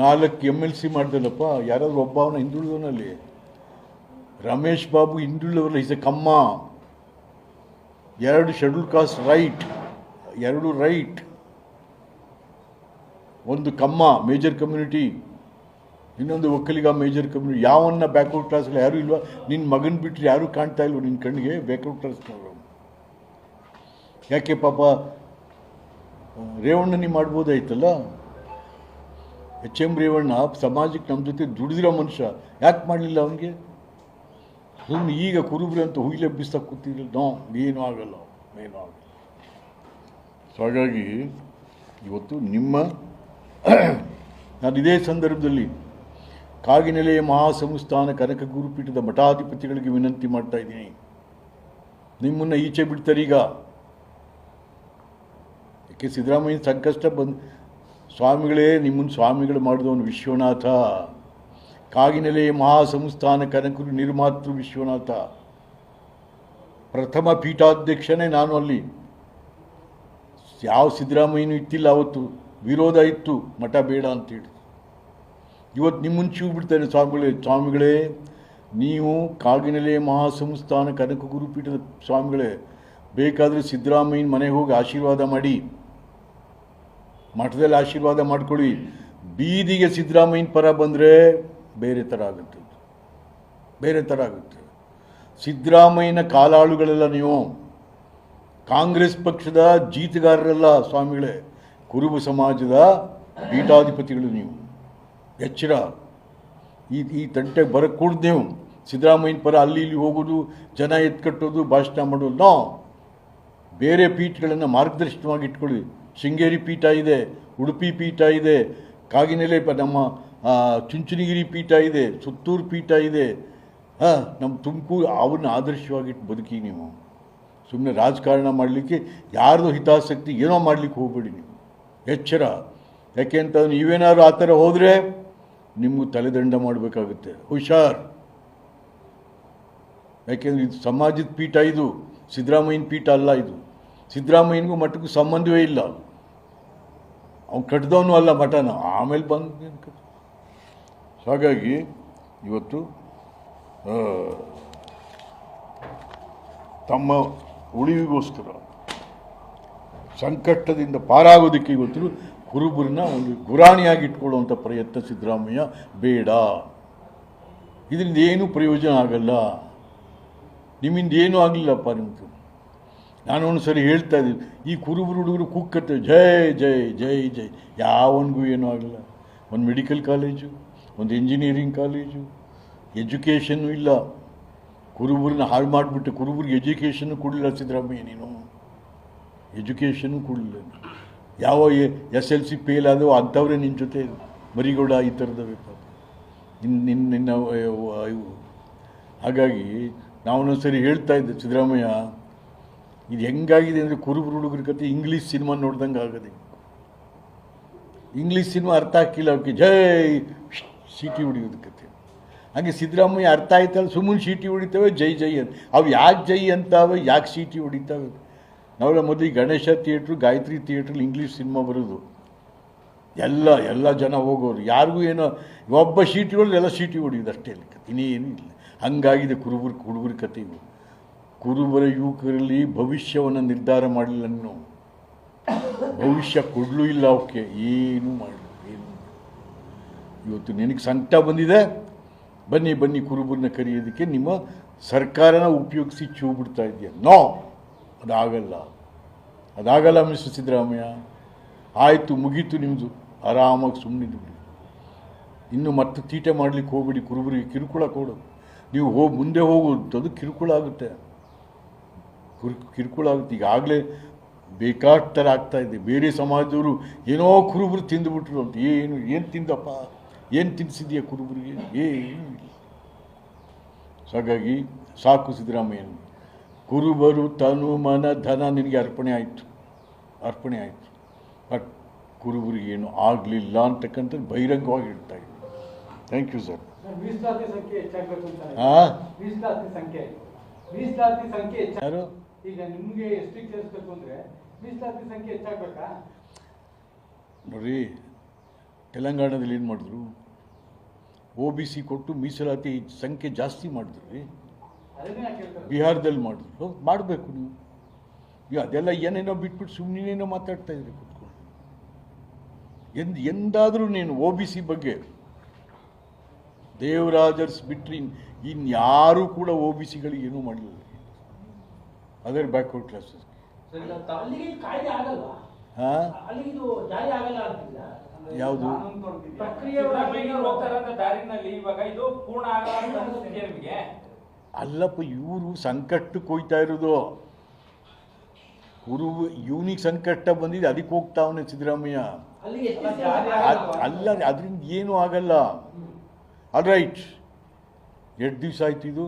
ನಾಲ್ಕು M L C ಮಾಡ್ದಲ್ಲಪ್ಪ, ಯಾರಾದರೂ ಒಬ್ಬ ಅವನ ಹಿಂದುಳಿದವನಲ್ಲಿ. ರಮೇಶ್ ಬಾಬು ಹಿಂದುಳಿದವರಲ್ಲ ಇಸ್ ಎ ಕಮ್ಮ. ಎರಡು ಶೆಡ್ಯೂಲ್ ಕಾಸ್ಟ್ ರೈಟ್ ಎರಡು ರೈಟ್ ಒಂದು ಕಮ್ಮ ಮೇಜರ್ ಕಮ್ಯುನಿಟಿ ಇನ್ನೊಂದು ಒಕ್ಕಲಿಗ ಮೇಜರ್ ಕಮ್ಯುನಿಟಿ ಯಾವನ್ನ ಬ್ಯಾಕ್ವರ್ಡ್ ಕ್ಲಾಸ್ಗಳು ಯಾರೂ ಇಲ್ವಾ? ನಿನ್ನ ಮಗನ ಬಿಟ್ಟರೆ ಯಾರೂ ಕಾಣ್ತಾ ಇಲ್ವ ನಿನ್ನ ಕಣ್ಣಿಗೆ? ಬ್ಯಾಕ್ವರ್ಡ್ ಕ್ಲಾಸ್ನವರು ಯಾಕೆ ಪಾಪ ರೇವಣ್ಣ ರೇವಣ್ಣನಿ ಮಾಡ್ಬೋದಾಯ್ತಲ್ಲ? ಎಚ್ ಎಂ ರೇವಣ್ಣ ಸಮಾಜಕ್ಕೆ ನಮ್ಮ ಜೊತೆ ದುಡಿದಿರೋ ಮನುಷ್ಯ, ಯಾಕೆ ಮಾಡಲಿಲ್ಲ ಅವನಿಗೆ? ಸುಮ್ಮನೆ ಈಗ ಕುರುಬ್ರಿ ಅಂತ ಹುಯಿಲೆ ಬಿಸ್ತಾ ಕೂತಿದ್ರು ನೋ, ಏನೂ ಆಗಲ್ಲ ಏನೂ ಆಗಲ್ಲ. ಸೊ ಹಾಗಾಗಿ ಇವತ್ತು ನಿಮ್ಮ ನಾನು ಇದೇ ಸಂದರ್ಭದಲ್ಲಿ ಕಾಗಿನೆಲೆಯ ಮಹಾಸಂಸ್ಥಾನ ಕನಕ ಗುರುಪೀಠದ ಮಠಾಧಿಪತಿಗಳಿಗೆ ವಿನಂತಿ ಮಾಡ್ತಾ ಇದ್ದೀನಿ. ನಿಮ್ಮನ್ನು ಈಚೆ ಬಿಡ್ತಾರೀಗ ಯಾಕೆ ಸಿದ್ದರಾಮಯ್ಯ ಸಂಕಷ್ಟ ಬಂದು ಸ್ವಾಮಿಗಳೇ, ನಿಮ್ಮನ್ನು ಸ್ವಾಮಿಗಳು ಮಾಡಿದವನು ವಿಶ್ವನಾಥ. ಕಾಗಿನೆಲೆ ಮಹಾಸಂಸ್ಥಾನ ಕನಕರು ನಿರ್ಮಾತೃ ವಿಶ್ವನಾಥ. ಪ್ರಥಮ ಪೀಠಾಧ್ಯಕ್ಷನೇ ನಾನು ಅಲ್ಲಿ. ಯಾವ ಸಿದ್ದರಾಮಯ್ಯನೂ ಇತ್ತಿಲ್ಲ ಅವತ್ತು. ವಿರೋಧ ಇತ್ತು. ಮಠ ಬೇಡ ಅಂತೇಳಿ. ಇವತ್ತು ನಿಮ್ಮನ್ನು ಚೂ ಬಿಡ್ತಾನೆ ಸ್ವಾಮಿಗಳೇ. ಸ್ವಾಮಿಗಳೇ, ನೀವು ಕಾಗಿನೆಲೆ ಮಹಾಸಂಸ್ಥಾನ ಕನಕ ಗುರುಪೀಠದ ಸ್ವಾಮಿಗಳೇ. ಬೇಕಾದರೆ ಸಿದ್ದರಾಮಯ್ಯನ ಮನೆಗೆ ಹೋಗಿ ಆಶೀರ್ವಾದ ಮಾಡಿ. ಮಠದಲ್ಲಿ ಆಶೀರ್ವಾದ ಮಾಡ್ಕೊಳ್ಳಿ. ಬೀದಿಗೆ ಸಿದ್ದರಾಮಯ್ಯನ ಪರ ಬಂದರೆ ಬೇರೆ ಥರ ಆಗುತ್ತೆ. ಬೇರೆ ಥರ ಆಗುತ್ತೆ. ಸಿದ್ದರಾಮಯ್ಯನ ಕಾಲಾಳುಗಳೆಲ್ಲ ನೀವು. ಕಾಂಗ್ರೆಸ್ ಪಕ್ಷದ ಜೀತಗಾರರೆಲ್ಲ ಸ್ವಾಮಿಗಳೇ. ಕುರುಬ ಸಮಾಜದ ಪೀಠಾಧಿಪತಿಗಳು ನೀವು. ಎಚ್ಚರ. ಈ ಈ ತಂಟೆಗೆ ಬರಕ್ಕೆ ಕೂಡ ನೀವು. ಸಿದ್ದರಾಮಯ್ಯನ ಪರ ಅಲ್ಲಿ ಇಲ್ಲಿ ಹೋಗೋದು, ಜನ ಎತ್ಕಟ್ಟೋದು, ಭಾಷಣ ಮಾಡೋದು. ನಾವು ಬೇರೆ ಪೀಠಗಳನ್ನು ಮಾರ್ಗದರ್ಶನವಾಗಿ ಇಟ್ಕೊಳ್ಳಿ. ಶೃಂಗೇರಿ ಪೀಠ ಇದೆ, ಉಡುಪಿ ಪೀಠ ಇದೆ, ಕಾಗಿನೆಲೆ ನಮ್ಮ ಚುಂಚನಗಿರಿ ಪೀಠ ಇದೆ, ಸುತ್ತೂರು ಪೀಠ ಇದೆ. ಹಾಂ ನಮ್ಮ ತುಮಕೂರು ಅವನ್ನ ಆದರ್ಶವಾಗಿಟ್ಟು ಬದುಕಿ ನೀವು. ಸುಮ್ಮನೆ ರಾಜಕಾರಣ ಮಾಡಲಿಕ್ಕೆ ಯಾರ್ದು ಹಿತಾಸಕ್ತಿ ಏನೋ ಮಾಡಲಿಕ್ಕೆ ಹೋಗ್ಬೇಡಿ ನೀವು. ಎಚ್ಚರ. ಯಾಕೆ ಅಂತ ನೀವೇನಾದ್ರು ಆ ಥರ ಹೋದರೆ ನಿಮಗೂ ತಲೆದಂಡ ಮಾಡಬೇಕಾಗುತ್ತೆ. ಹುಷಾರ್. ಯಾಕೆಂದ್ರೆ ಇದು ಸಮಾಜದ ಪೀಠ ಇದು, ಸಿದ್ದರಾಮಯ್ಯನ ಪೀಠ ಅಲ್ಲ ಇದು. ಸಿದ್ದರಾಮಯ್ಯನಿಗೂ ಮಠಕ್ಕೂ ಸಂಬಂಧವೇ ಇಲ್ಲ ಅವ್ನು ಕಟ್ಟಿದವನು ಅಲ್ಲ ಮಠನ. ಆಮೇಲೆ ಬಂದು ಹಾಗಾಗಿ ಇವತ್ತು ತಮ್ಮ ಉಳಿವಿಗೋಸ್ಕರ ಸಂಕಷ್ಟದಿಂದ ಪಾರಾಗೋದಕ್ಕೆ ಇವತ್ತು ಕುರುಬರನ್ನ ಒಂದು ಗುರಾಣಿಯಾಗಿ ಇಟ್ಕೊಳ್ಳುವಂಥ ಪ್ರಯತ್ನ ಸಿದ್ದರಾಮಯ್ಯ ಬೇಡ. ಇದರಿಂದ ಏನೂ ಪ್ರಯೋಜನ ಆಗಲ್ಲ. ನಿಮ್ಮಿಂದ ಏನೂ ಆಗಲಿಲ್ಲಪ್ಪ ನಿಮ್ಮದು ನಾನು ಒಂದು ಸರಿ ಹೇಳ್ತಾ ಇದ್ದೀನಿ. ಈ ಕುರುಬರು ಹುಡುಗರು ಕುಕ್ಕತ್ತೆ ಜೈ ಜೈ ಜೈ ಜೈ. ಯಾವನಿಗೂ ಏನೂ ಆಗಲ್ಲ. ಒಂದು ಮೆಡಿಕಲ್ ಕಾಲೇಜು ಒಂದು ಇಂಜಿನಿಯರಿಂಗ್ ಕಾಲೇಜು ಎಜುಕೇಷನ್ನು ಇಲ್ಲ. ಕುರುಬರನ್ನ ಹಾಳು ಮಾಡಿಬಿಟ್ಟು ಕುರುಬರಿಗೆ ಎಜುಕೇಷನ್ನು ಕೊಡಲಿಲ್ಲ ಸಿದ್ದರಾಮಯ್ಯ ನೀನು. ಎಜುಕೇಷನ್ನು ಕೊಡಲಿಲ್ಲ ಯಾವ ಎಸ್ ಎಲ್ ಸಿ ಫೇಲ್ ಆದವು ಅಂಥವ್ರೆ ನಿನ್ನ ಜೊತೆ ಮರಿಗೌಡ ಈ ಥರದವೇ ಪಾಪ ನಿನ್ನ ನಿನ್ನ ನಿನ್ನ ಹಾಗಾಗಿ ನಾವೊಂದೊಂದು ಸರಿ ಹೇಳ್ತಾ ಇದ್ದೆ, ಸಿದ್ದರಾಮಯ್ಯ ಇದು ಹೆಂಗಾಗಿದೆ ಅಂದರೆ ಕುರುಬರು ಹುಡುಗರ ಕತೆ, ಇಂಗ್ಲೀಷ್ ಸಿನಿಮಾ ನೋಡ್ದಂಗೆ ಆಗದೆ. ಇಂಗ್ಲೀಷ್ ಸಿನಿಮಾ ಅರ್ಥ ಆಗಿಲ್ಲ ಅವಕ್ಕೆ ಜೈ! ಸೀಟಿ ಹೊಡಿಯೋದು ಕತೆ ಹಾಗೆ ಸಿದ್ದರಾಮಯ್ಯ ಅರ್ಥ ಆಯ್ತಲ್ಲ ಸುಮ್ಮನೆ ಸೀಟಿ ಹೊಡಿತವೆ, ಜೈ ಜೈ ಅಂತ. ಅವು ಯಾಕೆ ಜೈ ಅಂತಾವೆ, ಯಾಕೆ ಸೀಟಿ ಹೊಡಿತಾವೆ? ನಾವೆಲ್ಲ ಮೊದಲು ಗಣೇಶ ಥಿಯೇಟ್ರು, ಗಾಯತ್ರಿ ಥಿಯೇಟ್ರಲ್ಲಿ ಇಂಗ್ಲೀಷ್ ಸಿನಿಮಾ ಬರೋದು. ಎಲ್ಲ ಎಲ್ಲ ಜನ ಹೋಗೋರು. ಯಾರಿಗೂ ಏನೋ, ಒಬ್ಬ ಸೀಟಿ ಹೊಡೆದು ಎಲ್ಲ ಸೀಟಿ ಹೊಡಿಯೋದು ಅಷ್ಟೇ ಕತೆ ಇನ್ನೇನು ಇಲ್ಲ. ಹಂಗಾಗಿದೆ ಕುರುಬುರ್ ಹುಡುಗರ ಕತೆಗಳು ಕುರುಬರ ಯುವಕರಲ್ಲಿ ಭವಿಷ್ಯವನ್ನು ನಿರ್ಧಾರ ಮಾಡಲಿಲ್ಲ ನಾನು ಭವಿಷ್ಯ ಕೊಡಲೂ ಇಲ್ಲ ಅವಕ್ಕೆ ಏನೂ ಮಾಡಲಿಲ್ಲ ಏನು ಇವತ್ತು ನಿನಗೆ ಸಂಕಟ ಬಂದಿದೆ? ಬನ್ನಿ ಬನ್ನಿ ಕುರುಬರನ್ನ ಕರೆಯೋದಕ್ಕೆ ನಿಮ್ಮ ಸರ್ಕಾರನ ಉಪಯೋಗಿಸಿ ಚೂ ಬಿಡ್ತಾ ಇದೆಯಾ ನೋ, ಅದಾಗಲ್ಲ. ಅದಾಗಲ್ಲ ಮಿಸ್ಟರ್ ಸಿದ್ದರಾಮಯ್ಯ. ಆಯಿತು, ಮುಗೀತು ನಿಮ್ಮದು ಆರಾಮಾಗಿ ಸುಮ್ಮನಿದ್ದು ಬಿಡಿ. ಇನ್ನು ಮತ್ತೆ ತೀಟೆ ಮಾಡಲಿಕ್ಕೆ ಹೋಗ್ಬಿಡಿ ಕುರುಬರಿಗೆ. ಕಿರುಕುಳ ಕೊಡು. ನೀವು ಹೋಗಿ ಮುಂದೆ ಹೋಗೋದು ಅದು ಕಿರುಕುಳ ಆಗುತ್ತೆ. ಕುರು ಕಿರುಕುಳ ಆಗುತ್ತೆ. ಈಗಾಗಲೇ ಬೇಕಾದ ಥರ ಆಗ್ತಾ ಇದೆ. ಬೇರೆ ಸಮಾಜದವರು ಏನೋ ಕುರುಬರು ತಿಂದುಬಿಟ್ರು ಅಂತ. ಏನು ಏನು ತಿಂದಪ್ಪ? ಏನು ತಿನ್ನಿಸಿದ್ಯಾ ಕುರುಬರಿಗೆ? ಏನು ಇಲ್ಲ. ಹಾಗಾಗಿ ಸಾಕು ಸಿದ್ದರಾಮಯ್ಯನ ಕುರುಬರು ತನು ಮನ ಧನ ನಿನಗೆ ಅರ್ಪಣೆ ಆಯಿತು. ಅರ್ಪಣೆ ಆಯಿತು. ಬಟ್ ಕುರುಬರಿಗೆ ಏನು ಆಗಲಿಲ್ಲ ಅಂತಕ್ಕಂಥದ್ದು ಬಹಿರಂಗವಾಗಿ ಹೇಳ್ತಾ ಇದ್ದೀನಿ ಥ್ಯಾಂಕ್ ಯು ಸರ್. ಹಾಂ ಯಾರು? ಈಗ ನಿಮಗೆ ಎಷ್ಟು ಸೇರಿಸ್ಬೇಕು ಅಂದರೆ ಮೀಸಲಾತಿ ಸಂಖ್ಯೆ ಹೆಚ್ಚಾಗಬೇಕಾ? ನೋಡ್ರಿ ತೆಲಂಗಾಣದಲ್ಲಿ ಏನು ಮಾಡಿದ್ರು? ಒ ಬಿ ಸಿ ಕೊಟ್ಟು ಮೀಸಲಾತಿ ಸಂಖ್ಯೆ ಜಾಸ್ತಿ ಮಾಡಿದ್ರು. ರೀ ಬಿಹಾರದಲ್ಲಿ ಮಾಡಿದ್ರು. ಮಾಡಬೇಕು ನೀವು. ಈಗ ಅದೆಲ್ಲ ಏನೇನೋ ಬಿಟ್ಬಿಟ್ಟು ಸುಮ್ಮನೇನೋ ಮಾತಾಡ್ತಾ ಇದ್ರಿ ಕೂತ್ಕೊಂಡು. ಎಂದ್ ಎಂದಾದರೂ ನೀನು ಒ ಬಿ ಸಿ ಬಗ್ಗೆ ದೇವರಾಜರ್ಸ್ ಬಿಟ್ರಿ ಇನ್ಯಾರೂ ಕೂಡ ಒ ಬಿ ಸಿಗಳಿಗೆ ಏನೂ ಮಾಡಲಿಲ್ಲ. ಅದರ್ ಬ್ಯಾಕ್ವರ್ಡ್ ಕ್ಲಾಸಸ್ ಹಾಂ? ಅಲ್ಲಿಗೆ ಇದು ಜಾರಿ ಆಗಲ್ಲ ಅಂತಿಲ್ಲ? ಯಾವುದು? ಪ್ರಕ್ರಿಯೆ ಸಿದ್ದರಾಮಯ್ಯ ದಾರಿನಲ್ಲಿ ಇವಾಗ ಇದು ಪೂರ್ಣ ಆಗಲ್ಲ ಅಂತ ಅನ್ಸುತ್ತೆ ನಿಮಗೆ? ಅಲ್ಲಪ್ಪ ಇವರು ಸಂಕಷ್ಟಕ್ಕೆ ಹೋಯ್ತಾ ಇರೋದು. ಗುರು ಇವನಿಗೆ ಸಂಕಟ ಬಂದಿದೆ ಅದಕ್ಕೆ ಹೋಗ್ತಾವನೆ ಸಿದ್ದರಾಮಯ್ಯ. ಅಲ್ಲಿಗೆ ಎಷ್ಟು ಅಲ್ಲ, ಜಾರಿ ದಿವಸ ಅಲ್ಲ ಅದರಿಂದ ಏನೂ ಆಗಲ್ಲ. ಆಲ್ ರೈಟ್ ಎರಡು ದಿವಸ ಆಯ್ತು ಇದು.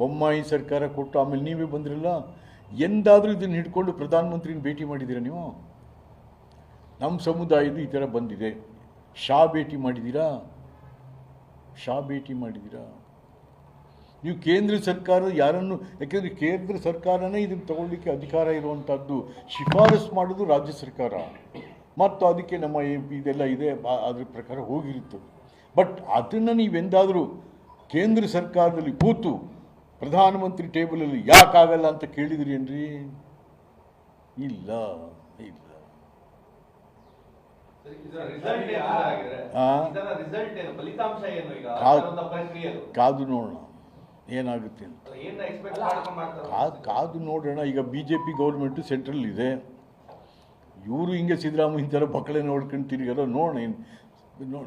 ಬೊಮ್ಮಾಯಿ ಸರ್ಕಾರ ಕೊಟ್ಟು ಆಮೇಲೆ ನೀವೇ ಬಂದಿರಲ್ಲ? ಎಂದಾದರೂ ಇದನ್ನು ಹಿಡ್ಕೊಂಡು ಪ್ರಧಾನಮಂತ್ರಿನ ಭೇಟಿ ಮಾಡಿದ್ದೀರಾ ನೀವು? ನಮ್ಮ ಸಮುದಾಯದ ಈ ಥರ ಬಂದಿದೆ. ಶಾ ಭೇಟಿ ಮಾಡಿದ್ದೀರಾ ಶಾ ಭೇಟಿ ಮಾಡಿದ್ದೀರಾ ನೀವು ಕೇಂದ್ರ ಸರ್ಕಾರ ಯಾರನ್ನು, ಯಾಕೆಂದರೆ ಕೇಂದ್ರ ಸರ್ಕಾರನೇ ಇದನ್ನು ತಗೊಳ್ಳಿಕ್ಕೆ ಅಧಿಕಾರ ಇರುವಂಥದ್ದು ಶಿಫಾರಸು ಮಾಡೋದು ರಾಜ್ಯ ಸರ್ಕಾರ. ಮತ್ತು ಅದಕ್ಕೆ ನಮ್ಮ ಇದೆಲ್ಲ ಇದೆ ಅದ್ರ ಪ್ರಕಾರ ಹೋಗಿರುತ್ತೆ. ಬಟ್ ಅದನ್ನು ನೀವೆಂದಾದರೂ ಕೇಂದ್ರ ಸರ್ಕಾರದಲ್ಲಿ ಕೂತು ಪ್ರಧಾನಮಂತ್ರಿ ಟೇಬಲಲ್ಲಿ ಯಾಕಾಗಲ್ಲ ಅಂತ ಕೇಳಿದ್ರಿ ಏನ್ರಿ? ಇಲ್ಲ ಇಲ್ಲ. ಕಾದು ನೋಡೋಣ. ಏನಾಗುತ್ತೆ ಅಂತ. ಕಾದು ನೋಡೋಣ. ಈಗ B J P government central ಇದೆ. ಇವರು ಹಿಂಗೆ ಸಿದ್ದರಾಮಯ್ಯ ಥರ ಬಕ್ಕಳೆ ನೋಡ್ಕೊಂಡು ತಿರುಗಾರೋ ನೋಡೋಣ ಏನು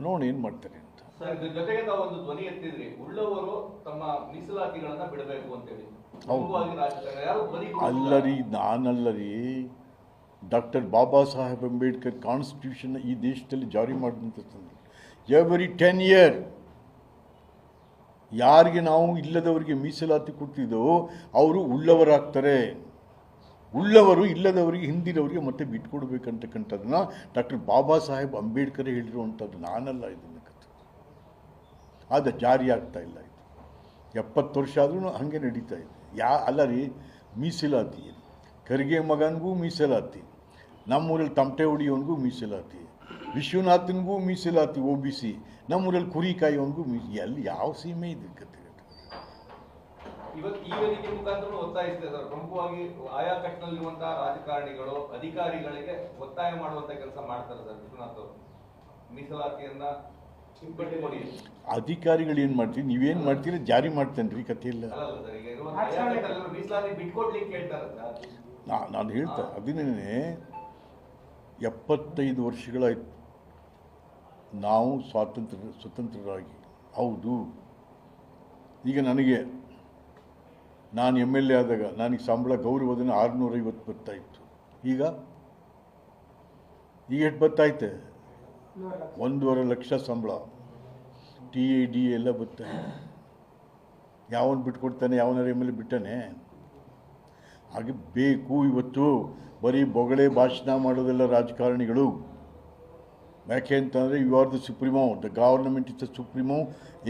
ನೋಡೋಣ ಏನು ಮಾಡ್ತಾರೆ. ಸರ್ ಜೊತೆಗೆ ತಾವು ಒಂದು ಧ್ವನಿ ಎತ್ತಿದ್ರಿ. ಉಳ್ಳವರು ತಮ್ಮ ಮೀಸಲಾತಿಗಳನ್ನ ಬಿಡಬೇಕು ಅಂತೇಳಿ. ಅಲ್ಲರಿ ನಾನಲ್ಲರಿ. ಡಾಕ್ಟರ್ ಬಾಬಾ ಸಾಹೇಬ್ ಅಂಬೇಡ್ಕರ್ ಕಾನ್ಸ್ಟಿಟ್ಯೂಷನ್ ಈ ದೇಶದಲ್ಲಿ ಜಾರಿ ಮಾಡಿದಂಥ ಎವರಿ ಟೆನ್ ಇಯರ್ ಯಾರಿಗೆ ನಾವು ಇಲ್ಲದವರಿಗೆ ಮೀಸಲಾತಿ ಕೊಡ್ತಿದ್ದೋ ಅವರು ಉಳ್ಳವರಾಗ್ತಾರೆ. ಉಳ್ಳವರು ಇಲ್ಲದವರಿಗೆ ಹಿಂದಿನವರಿಗೆ ಮತ್ತೆ ಬಿಟ್ಕೊಡ್ಬೇಕಂತಕ್ಕಂಥದ್ದನ್ನ ಡಾಕ್ಟರ್ ಬಾಬಾ ಸಾಹೇಬ್ ಅಂಬೇಡ್ಕರ್ ಹೇಳಿರುವಂಥದ್ದು ನಾನಲ್ಲ ಇದನ್ನು ಜಾರಿ ಆಗ್ತಾ ಇಲ್ಲ ಇದು. ಎಪ್ಪತ್ತು ವರ್ಷ ಆದ್ರೂ ಹಾಗೆ ನಡೀತಾ ಇದೆ. ಯಾ ಅಲ್ಲ ರೀ ಮೀಸಲಾತಿ ಖರ್ಗೆ ಮಗನಿಗೂ ಮೀಸಲಾತಿ. ನಮ್ಮೂರಲ್ಲಿ ತಮಟೆ ಹೊಡಿಯೋನ್ಗೂ ಮೀಸಲಾತಿ. ವಿಶ್ವನಾಥನ್ಗೂ ಮೀಸಲಾತಿ ಒ ಬಿ ಸಿ. ನಮ್ಮೂರಲ್ಲಿ ಕುರಿ ಕಾಯೋನ್ಗೂ ಮೀ, ಎಲ್ಲಿ ಯಾವ ಸೀಮೆ ಇದೆ ಕತೆ ಇವತ್ತು ಈ ಮುಖಾಂತರ ಒತ್ತಾಯಿಸ್ತಾ ಇದ್ದಾರೆ ರಾಜಕಾರಣಿಗಳು, ಅಧಿಕಾರಿಗಳಿಗೆ ಒತ್ತಾಯ ಮಾಡುವಂತ ಕೆಲಸ ಮಾಡ್ತಾರೆ ಸರ್ ವಿಶ್ವನಾಥ್ ಅವರು. ಮೀಸಲಾತಿಯನ್ನ ಅಧಿಕಾರಿಗಳು ಏನು ಮಾಡ್ತೀರಿ? ನೀವೇನು ಮಾಡ್ತೀರಿ? ಜಾರಿ ಮಾಡ್ತೇನೆ ರೀ ಕಥೆ ಇಲ್ಲ. ಅಲ್ಲಲ್ಲ ಸರ್ ಈಗ ಇರುವಂತ ಆಯಾ ಕಟ್ಟನಲ್ಲಿರುವ ಮೀಸಲಾತಿ ಬಿಟ್ಕೊಡ್ಲಿಕ್ಕೆ ಹೇಳ್ತಾರೆ ನಾ ನಾನು ಹೇಳ್ತಾ ಅದನ್ನೇ ಎಪ್ಪತ್ತೈದು ವರ್ಷಗಳಾಯ್ತು ನಾವು ಸ್ವಾತಂತ್ರ್ಯ ಸ್ವತಂತ್ರರಾಗಿ. ಹೌದು. ಈಗ ನನಗೆ ನಾನು ಎಂ ಎಲ್ ಎ ಆದಾಗ ನನಗೆ ಸಂಬಳ ಗೌರವದನ್ನು ಆರುನೂರೈವತ್ತು ಬರ್ತಾ ಇತ್ತು ಈಗ? ಈಗ ಎಷ್ಟು ಬರ್ತಾಯ್ತೆ? ಒಂದೂವರೆ ಲಕ್ಷ ಸಂಬಳ. ಟಿ ಎ ಡಿ ಎಲ್ಲ ಬರ್ತಾನೆ ಯಾವನು ಬಿಟ್ಕೊಡ್ತಾನೆ, ಯಾವನ ಎಂ ಎಲ್ ಎ ಬಿಟ್ಟಾನೆ? ಹಾಗೆ ಬೇಕು ಇವತ್ತು. ಬರೀ ಬೊಗಳೆ ಭಾಷಣ ಮಾಡೋದೆಲ್ಲ ರಾಜಕಾರಣಿಗಳು. ಯಾಕೆ ಅಂತಂದರೆ you are the supremo the government is the supremo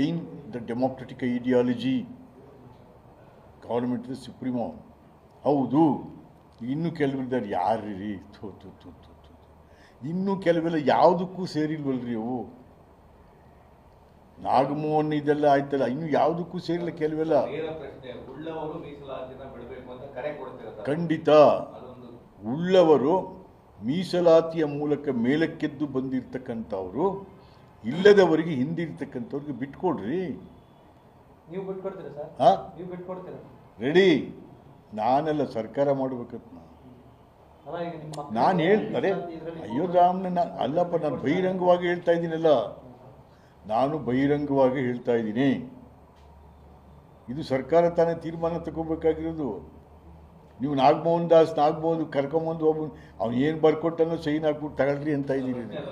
in the democratic ideology government is supremo ಹೌದು. ಇನ್ನೂ ಕೆಲವರಿದ್ದಾರೆ. ಯಾರು ರೀ ತೋತು ಇನ್ನೂ ಕೆಲವೆಲ್ಲ ಯಾವುದಕ್ಕೂ ಸೇರಿಲ್ವಲ್ರಿ ಅವು? ನಾಗಮೋಹನ್ ಇದೆಲ್ಲ ಆಯ್ತಲ್ಲ ಇನ್ನು ಯಾವುದಕ್ಕೂ ಸೇರಿಲ್ಲ ಕೆಲವೆಲ್ಲ. ಖಂಡಿತ. ಉಳ್ಳವರು ಮೀಸಲಾತಿಯ ಮೂಲಕ ಮೇಲಕ್ಕೆದ್ದು ಬಂದಿರತಕ್ಕಂಥವ್ರು ಇಲ್ಲದವರಿಗೆ ಹಿಂದಿರ್ತಕ್ಕಂಥವ್ರಿಗೆ ಬಿಟ್ಕೊಡ್ರಿ. ರೆಡಿ. ನಾನೆಲ್ಲ ಸರ್ಕಾರ ಮಾಡ್ಬೇಕಂತ ನಾನು ಹೇಳ್ತಾರೆ ಅಯ್ಯೋ ರಾಮ್ನ ಅಲ್ಲಪ್ಪ, ನಾನು ಬಹಿರಂಗವಾಗಿ ಹೇಳ್ತಾ ಇದ್ದೀನಲ್ಲ. ನಾನು ಬಹಿರಂಗವಾಗಿ ಹೇಳ್ತಾ ಇದ್ದೀನಿ. ಇದು ಸರ್ಕಾರ ತಾನೇ ತೀರ್ಮಾನ ತಗೋಬೇಕಾಗಿರೋದು. ನೀವು ನಾಗಮೋಹನ್ ದಾಸ್, ನಾಗಮೋಹನ್ ಕರ್ಕೊಂಬಂದು ಒಬ್ಬ ಅವ್ನು ಏನು ಬರ್ಕೊಟ್ಟನೋ ಸೈನ್ ಹಾಕ್ಬಿಟ್ಟು ತಗೊಳ್ರಿ ಅಂತ ಇದ್ದೀರಿ ನೀವು.